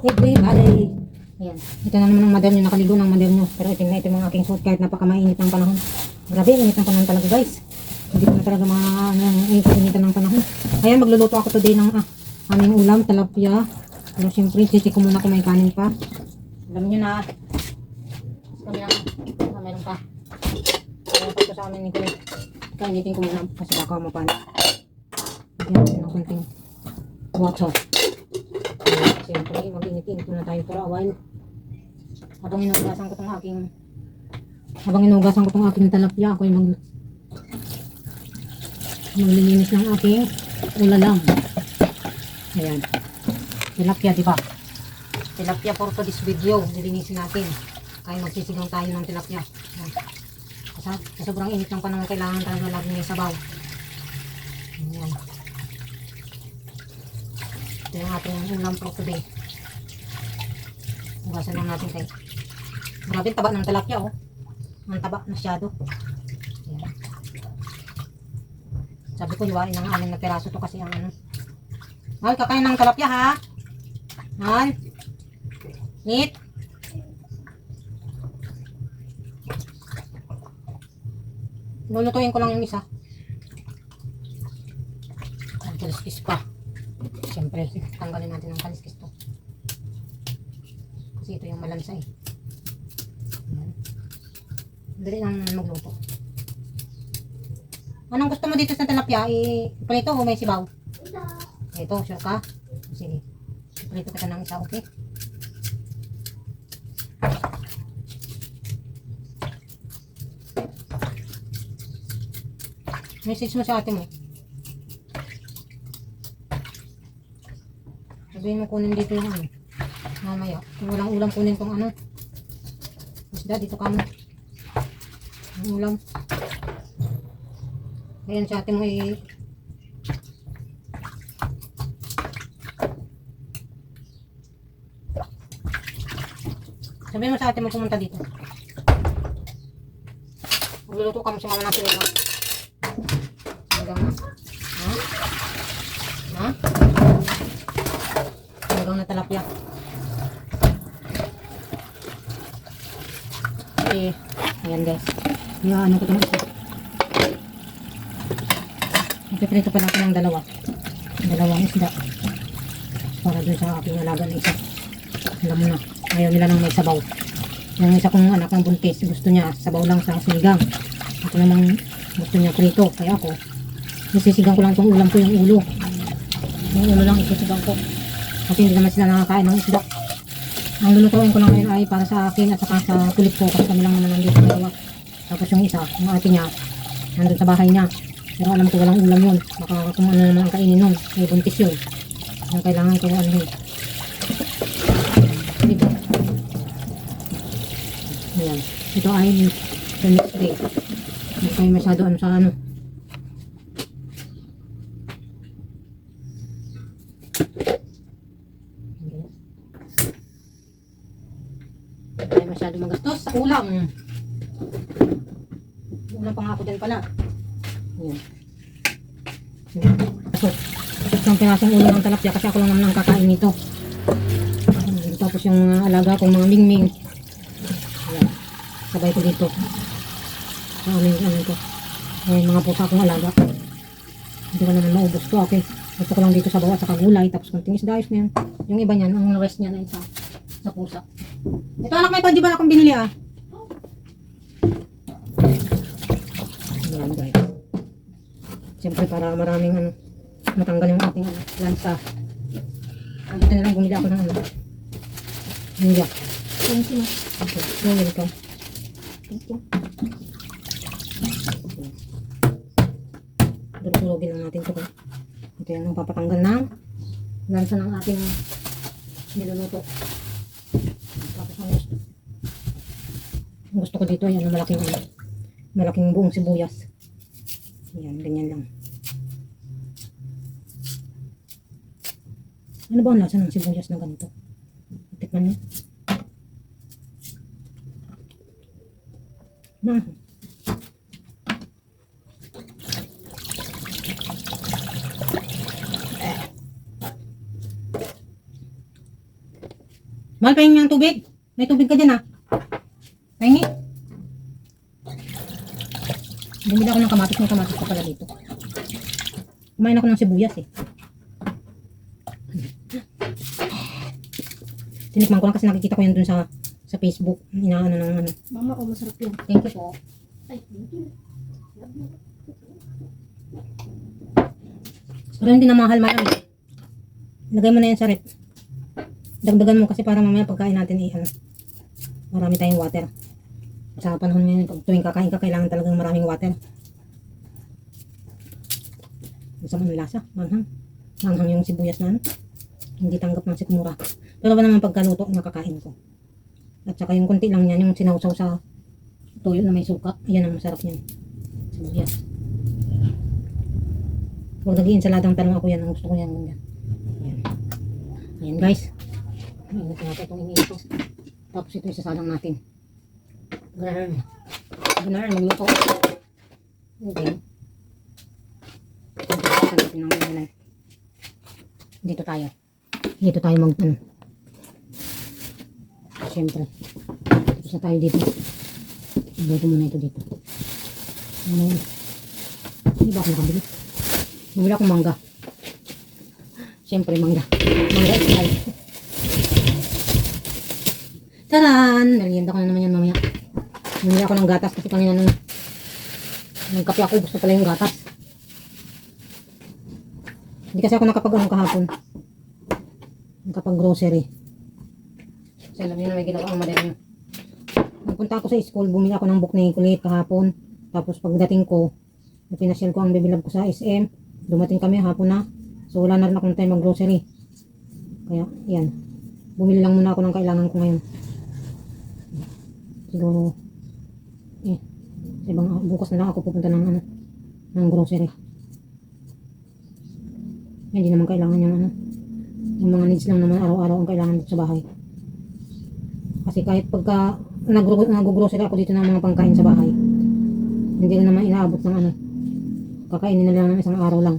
everybody. Ayan. Ito na naman ang mother nyo. Nakaligo ng mother nyo. Pero itim na itim ang aking suot kahit napakamainit ng panahon. Grabe, init ng panahon talaga guys. Hindi ko na talaga mga ano, yung initan ng panahon. Ayan, magluluto ako today ng ah, aming ulam, talapia. Pero siyempre, titi ko muna kung may kanin pa. Alam nyo na. Kami lang. Ah, meron pa. Meron pa ito sa amin ni Kuya. Kainitin ko muna kasi baka mapano. Ayan, ng konting water. Siyempre, mag-init-init muna tayo for a while. Habang inugasan ko tong aking habang inugasan ko tong aking talapia, ako yung mag maglilinis ng aking ulalam. Ayan. Tilapia, di ba? Tilapia for to this video. Nilinisin natin. Kaya magsisigaw tayo ng tilapia. Ayan. Kasi sobrang init ng panahon, kailangan talaga lagi may sabaw. Ayan. Ito yung ating ulam for today. Hugasan lang natin kay. Grabe ang taba ng tilapia oh. Ang taba masyado. Ayan. Sabi ko, iwain ng anim na to kasi ang ano. Mahal, kakain ng tilapia ha? Mahal? Nit? Lulutuin ko lang yung isa. Ang kaliskis pa. Siyempre, tanggalin natin ang kaliskis to. Kasi ito yung malansa eh. Dali lang magluto. Anong gusto mo dito sa tilapia? I-prito o may sibaw? Ito, sure ka? Sige. I-prito kita ng isa, okay? Message mo sa ate mo. Sabihin mo kunin dito yung ano. Mamaya. Kung walang ulam kunin tong ano. Isda dito ka mo. Ang ulam. Ayan sa ate mo eh. Sabihin mo sa ate mo pumunta dito. Magluluto kami sa mama natin. Ha? Hanggang na. Ha? Ha? Na talapya. Eh, ayan guys. Yung ano ko itong isa. Ipiprito pa natin ng dalawa. Dalawang isda. Para dun sa aking alaga na isa. Alam mo na. Ayaw nila nang may sabaw. Yung isa kong anak ng buntis, gusto niya sabaw lang sa sinigang. Ako namang gusto niya prito. Kaya ako, Isisigang ko lang itong ulam ko yung ulo. Yung ulo lang isisigang ko. Kasi hindi naman sila nakakain ng isda. Ang lulutuin ko lang ngayon ay para sa akin at saka sa kulit ko kasi kami lang naman nandito dalawa. Tapos yung isa, yung ate niya, nandun sa bahay niya. Pero alam ko walang ulam yun. Baka kung ano naman ang kainin nun. May buntis yun. Kaya kailangan ko ano yun. Dito. Ayan. Ito ay the next day. Hindi kayo masyado ano sa ano. Ay masyado magastos sa ulam. Ulam pa nga ako din pala. Ayan. So, isang pinasong ulam ng talapya kasi ako lang naman ang kakain nito. Tapos yung mga alaga kong mga mingming. Ayan. Sabay ko dito. Sa aming ano ito. Ayan, mga pusa akong alaga. Hindi ko naman maubos to. Okay. Gusto ko lang dito sa bawat sa kagulay. Tapos konting isda ayos. Yung iba niyan, ang rest niya na isa sa pusa. Ito anak, may pandiban akong binili ah. Guys. Siyempre para maraming ano, matanggal yung ating lansa. Ang na lang bumili ako ng ano. Ninja. Thank you. Okay, you're welcome. Thank you. Durug-durugin lang natin ito. Ito yung ang papatanggal ng lansa ng ating niluluto. Tapos ang gusto, ang gusto ko dito, ayan, malaking, ano, malaking buong sibuyas. Ayan, ganyan lang. Ano ba ang lasa ng sibuyas na ganito? Tikman niyo. Hmm. Mahal, pahingi ng tubig. May tubig ka dyan, ha? Pahingi. Bumili ako ng kamatis. May kamatis pa pala dito. Kumain ako ng sibuyas, eh. Tinikman ko lang kasi nakikita ko yan dun sa sa Facebook. Inaano ng ano. Mama ko masarap yan. Thank you po. Ay, thank you. Pero hindi na mahal man. Lagay mo na yan sa rep. Dagdagan mo kasi para mamaya pagkain natin eh, ano, marami tayong water. Sa panahon ngayon, pag tuwing kakain ka, kailangan talagang maraming water. Sa mga lasa, manghang. Manghang yung sibuyas na ano. Hindi tanggap ng sikmura. Pero ba naman pagkaluto, nakakain ko. At saka yung konti lang yan, yung sinawsaw sa tuyo na may suka, yan ang masarap niyan. Sibuyas. Huwag naging insaladang talong ako yan. Ang gusto ko yan. Ayan. Ayan guys. Ingat natin itong iniit ko. Tapos ito isasalang natin. Ganun. Ganun. Magluto. Okay. Dito tayo. Dito tayo mag ano. Siyempre. Tapos na tayo dito. Luto muna ito dito. Ano yun? Hindi ba ako nakabili? Bumili akong mangga. Siyempre, mangga. Mangga is life. Taran! Merienda ko na naman yan mamaya. Bumili ako ng gatas kasi kanina nung nagkape ako, gusto pala yung gatas. Hindi kasi ako nakapag ano kahapon. Nakapag grocery. Kasi alam niyo na may ginawa ang madali niyo. Nagpunta ako sa school, bumili ako ng book ni kulit kahapon. Tapos pagdating ko, pinasyal ko ang bibilab ko sa SM. Dumating kami hapon na. So wala na rin akong time mag-grocery. Kaya, yan. Bumili lang muna ako ng kailangan ko ngayon. Siguro, eh, ibang, bukas na lang ako pupunta ng, ano, ng grocery. Hindi naman kailangan yung, ano, yung mga needs lang naman araw-araw ang kailangan dito sa bahay. Kasi kahit pagka nag- nag-grocery ako dito ng mga pangkain sa bahay, hindi na naman inaabot ng ano, kakainin na lang ng isang araw lang.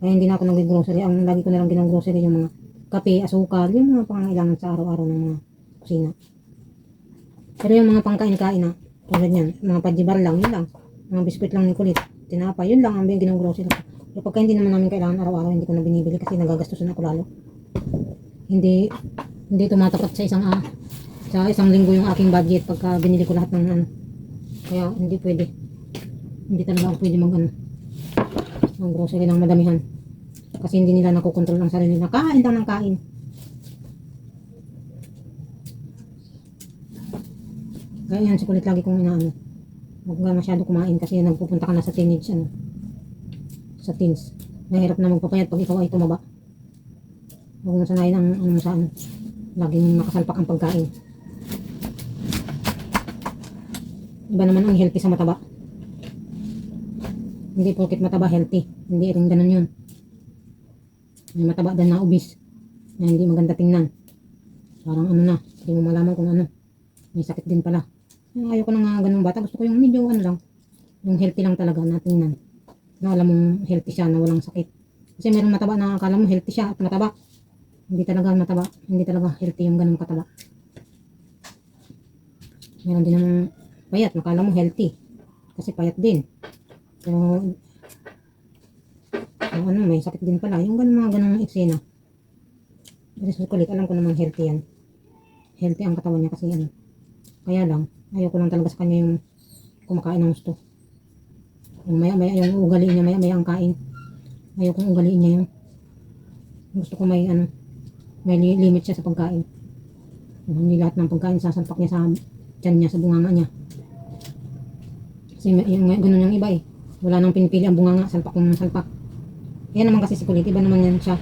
Kaya hindi na ako nag-grocery. Ang lagi ko na lang ginang-grocery yung mga kape, asukal, yung mga pangangailangan sa araw-araw ng mga kusina. Pero yung mga pangkain-kain na, tulad yan, mga pajibar lang, yun lang. Mga biskuit lang ni kulit, tinapa, yun lang ang ginang-grocery ko. Pero pagka hindi naman namin kailangan araw-araw, hindi ko na binibili kasi nagagastusan ako lalo. Hindi, hindi tumatapat sa isang, ah, sa isang linggo yung aking budget pagka binili ko lahat ng ano. Kaya hindi pwede. Hindi talaga ako pwede mag ano, ng grocery ng madamihan. Kasi hindi nila nakokontrol ang sarili na kain lang ng kain. Kaya yan, si kulit lagi kong inaano. Huwag ka masyado kumain kasi nagpupunta ka na sa teenage, ano, sa teens. Mahirap na magpapayat pag ikaw ay tumaba. Huwag mo sanayin ang, ano, sa ano, laging nakasalpak ang pagkain. Iba naman ang healthy sa mataba. Hindi porkit mataba healthy. Hindi rin ganun yun. May mataba din na obese. Na hindi maganda tingnan. Parang ano na. Hindi mo malaman kung ano. May sakit din pala. Ay, Ayoko na nga ganun bata. Gusto ko yung medyo ano lang. Yung healthy lang talaga na tingnan. Na alam mong healthy siya na walang sakit. Kasi meron mataba na akala mo healthy siya at mataba. Hindi talaga mataba. Hindi talaga healthy yung ganun kataba. Meron din namang payat. Nakala mo healthy. Kasi payat din. So, yung ano, may sakit din pala. Yung ganun mga ganung eksena. Pero sa kulit, alam ko namang healthy yan. Healthy ang katawan niya kasi ano. Kaya lang, ayoko lang talaga sa kanya yung kumakain ng gusto. Yung maya maya, yung ugali niya maya maya ang kain. Ayoko yung ugaliin niya yung gusto ko may ano, may li- limit siya sa pagkain. Hindi lahat ng pagkain sasalpak niya sa tiyan niya, sa bunganga niya. Kasi yung, ganun yung iba eh. Wala nang pinipili ang bunganga, salpak ng salpak. Yan naman kasi si kulit, iba naman yan siya.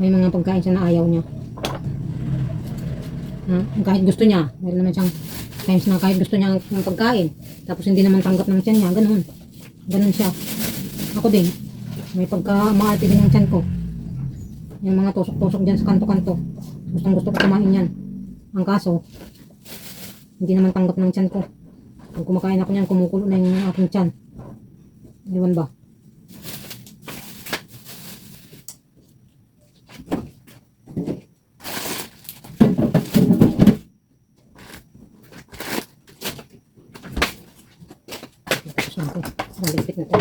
May mga pagkain siya na ayaw niya. Ha? Kahit gusto niya, meron naman siyang times na kahit gusto niya ng pagkain. Tapos hindi naman tanggap ng tiyan niya, ganun. Ganun siya. Ako din, may pagka maarte din ng tiyan ko. Yung mga tusok-tusok dyan sa kanto-kanto. Gustong gusto ko kumain yan. Ang kaso, hindi naman tanggap ng tiyan ko. Pag kumakain ako niyan, kumukulo na yung aking tiyan. Ewan ba? Bigpit na to.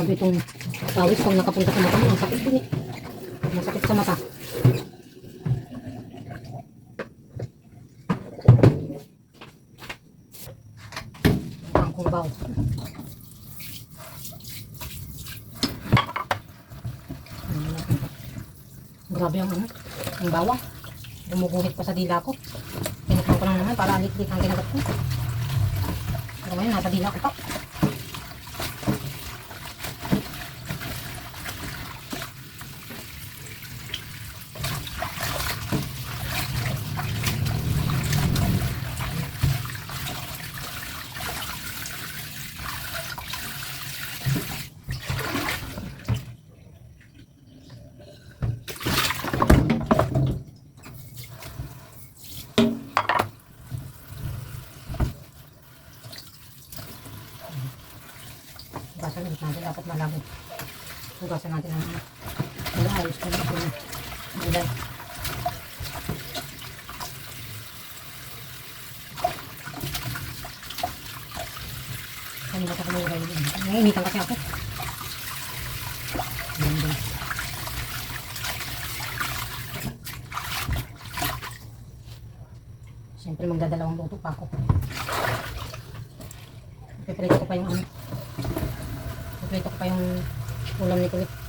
Grabe itong pawis pag nakapunta sa mata mo. Ang sakit din eh. Masakit sa mata. Ang kumbaw. Grabe ang ano, ang bawang. Gumuguhit pa sa dila ko. Pinukman ko lang naman para lit-lit ang kinagat ko. Pero ngayon, nasa dila ko pa. Hugasan ulit natin. Dapat malaki. Hugasan natin ang. Wala, na ito. Gulay. Kanina sa kumulay yun. Nainitan kasi ako. Siyempre magdadalawang luto pa ako. Piprito ko pa yung ano. Piprito ko pa yung ulam ni Kulit.